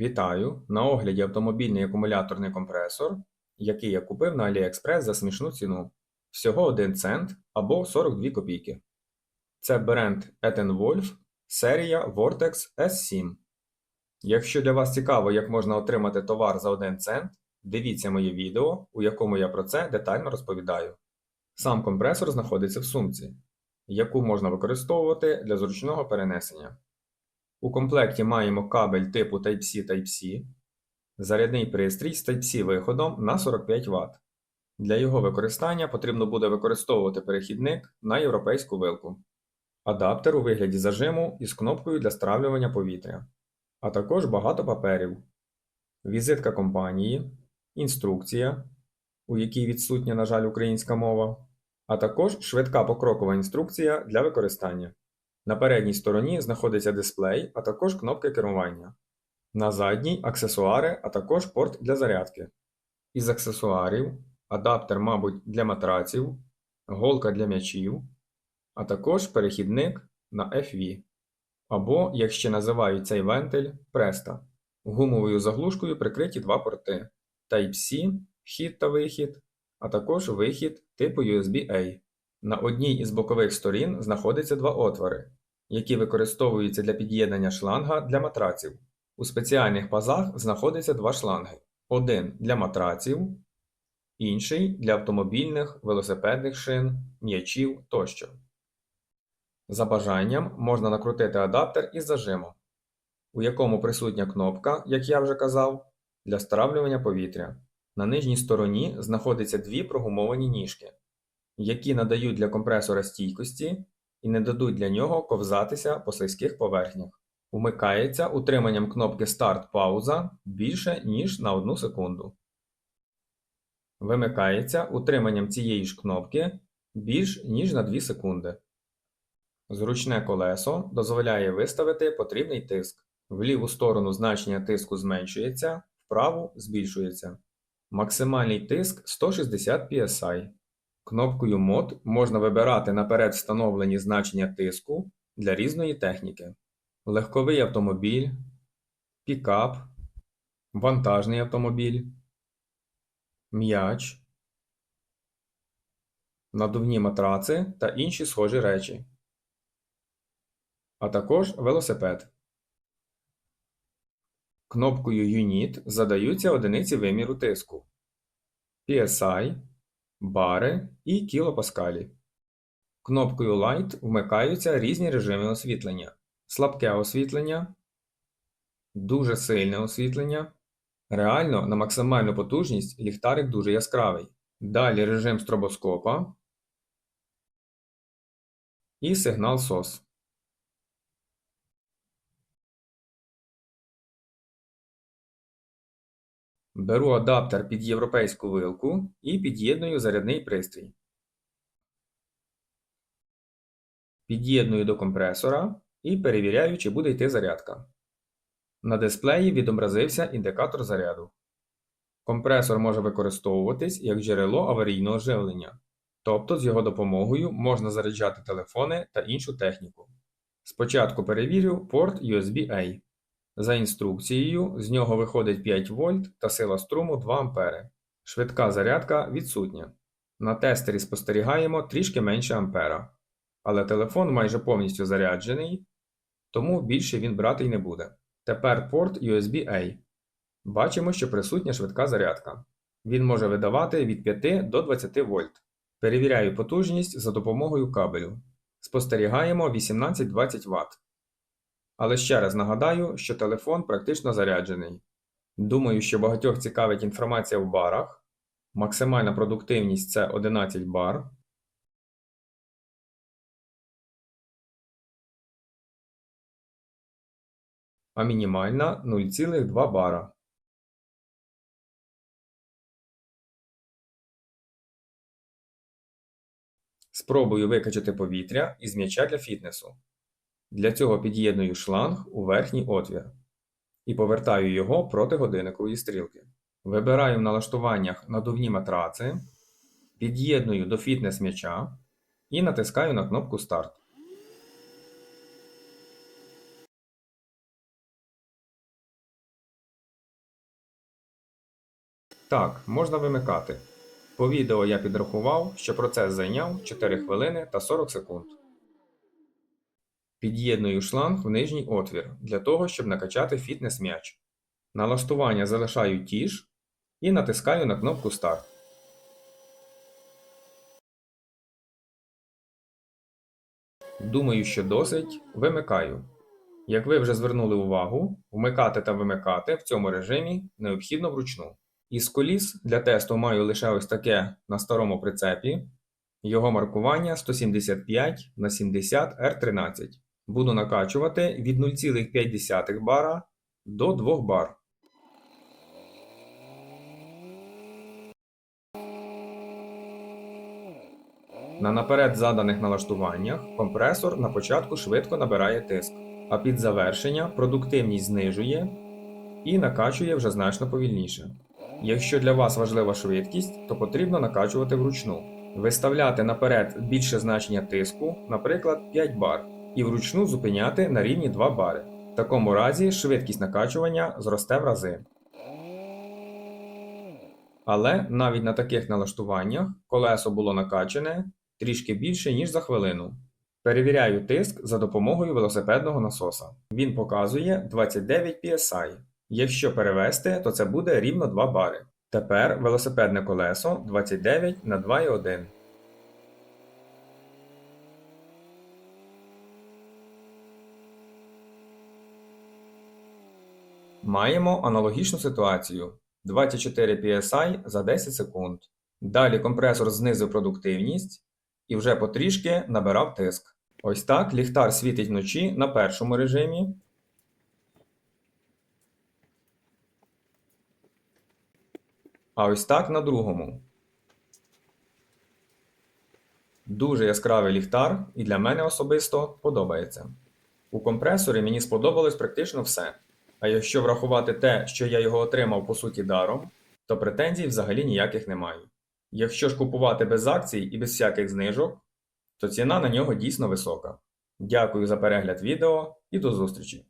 Вітаю! На огляді автомобільний акумуляторний компресор, який я купив на AliExpress за смішну ціну. Всього 1 цент або 42 копійки. Це бренд Etenwolf, серія Vortex S7. Якщо для вас цікаво, як можна отримати товар за 1 цент, дивіться моє відео, у якому я про це детально розповідаю. Сам компресор знаходиться в сумці, яку можна використовувати для зручного перенесення. У комплекті маємо кабель типу Type-C Type-C, зарядний пристрій з Type-C виходом на 45 Вт. Для його використання потрібно буде використовувати перехідник на європейську вилку, адаптер у вигляді зажиму із кнопкою для стравлювання повітря, а також багато паперів, візитка компанії, інструкція, у якій відсутня, на жаль, українська мова, а також швидка покрокова інструкція для використання. На передній стороні знаходиться дисплей, а також кнопки керування. На задній аксесуари, а також порт для зарядки. Із аксесуарів адаптер, мабуть, для матраців, голка для м'ячів, а також перехідник на FV. Або, як ще називають цей вентиль, преста. Гумовою заглушкою прикриті два порти Type-C, вхід та вихід, а також вихід типу USB-A. На одній із бокових сторін знаходяться два отвори, які використовуються для під'єднання шланга для матраців. У спеціальних пазах знаходяться два шланги: один для матраців, інший для автомобільних, велосипедних шин, м'ячів тощо. За бажанням можна накрутити адаптер із зажимом, у якому присутня кнопка, як я вже казав, для стравлювання повітря. На нижній стороні знаходяться дві прогумовані ніжки які надають для компресора стійкості і не дадуть для нього ковзатися по слизьких поверхнях. Умикається утриманням кнопки Старт-пауза більше, ніж на 1 секунду. Вимикається утриманням цієї ж кнопки більш ніж на 2 секунди. Зручне колесо дозволяє виставити потрібний тиск. В ліву сторону значення тиску зменшується, в праву збільшується. Максимальний тиск 160 PSI. Кнопкою Мод можна вибирати наперед встановлені значення тиску для різної техніки: легковий автомобіль, пікап, вантажний автомобіль, м'яч, надувні матраци та інші схожі речі, а також велосипед. Кнопкою Unit задаються одиниці виміру тиску. PSI бари і кілопаскалі. Кнопкою Light вмикаються різні режими освітлення: слабке освітлення, дуже сильне освітлення. Реально на максимальну потужність ліхтарик дуже яскравий. Далі режим стробоскопа і сигнал SOS. Беру адаптер під європейську вилку і під'єдную зарядний пристрій. Під'єдную до компресора і перевіряю, чи буде йти зарядка. На дисплеї відобразився індикатор заряду. Компресор може використовуватись як джерело аварійного живлення, тобто з його допомогою можна заряджати телефони та іншу техніку. Спочатку перевірю порт USB-A. За інструкцією, з нього виходить 5 вольт та сила струму 2 А. Швидка зарядка відсутня. На тестері спостерігаємо трішки менше ампера. Але телефон майже повністю заряджений, тому більше він брати й не буде. Тепер порт USB-A. Бачимо, що присутня швидка зарядка. Він може видавати від 5 до 20 вольт. Перевіряю потужність за допомогою кабелю. Спостерігаємо 18-20 Вт. Але ще раз нагадаю, що телефон практично заряджений. Думаю, що багатьох цікавить інформація в барах. Максимальна продуктивність це 11 бар. А мінімальна 0,2 бара. Спробую викачати повітря із м'яча для фітнесу. Для цього під'єдную шланг у верхній отвір і повертаю його проти годинникової стрілки. Вибираю в налаштуваннях надувні матраци, під'єдную до фітнес-м'яча і натискаю на кнопку Старт. Так, можна вимикати. По відео я підрахував, що процес зайняв 4 хвилини та 40 секунд. Під'єдную шланг в нижній отвір для того, щоб накачати фітнес-м'яч. Налаштування залишаю ті ж і натискаю на кнопку Старт. Думаю, що досить, вимикаю. Як ви вже звернули увагу, вмикати та вимикати в цьому режимі необхідно вручну. Із коліс для тесту маю лише ось таке на старому прицепі. Його маркування 175 на 70 R13. Буду накачувати від 0,5 бара до 2 бар. На наперед заданих налаштуваннях компресор на початку швидко набирає тиск, а під завершення продуктивність знижує і накачує вже значно повільніше. Якщо для вас важлива швидкість, то потрібно накачувати вручну. Виставляти наперед більше значення тиску, наприклад 5 бар, і вручну зупиняти на рівні 2 бари. В такому разі швидкість накачування зросте в рази. Але навіть на таких налаштуваннях колесо було накачане трішки більше, ніж за хвилину. Перевіряю тиск за допомогою велосипедного насоса. Він показує 29 PSI. Якщо перевести, то це буде рівно 2 бари. Тепер велосипедне колесо 29 на 2,1. Маємо аналогічну ситуацію 24 PSI за 10 секунд. Далі компресор знизив продуктивність і вже потрішки набирав тиск. Ось так ліхтар світить вночі на першому режимі. А ось так на другому. Дуже яскравий ліхтар і для мене особисто подобається. У компресорі мені сподобалось практично все. А якщо врахувати те, що я його отримав по суті даром, то претензій взагалі ніяких немає. Якщо ж купувати без акцій і без всяких знижок, то ціна на нього дійсно висока. Дякую за перегляд відео і до зустрічі!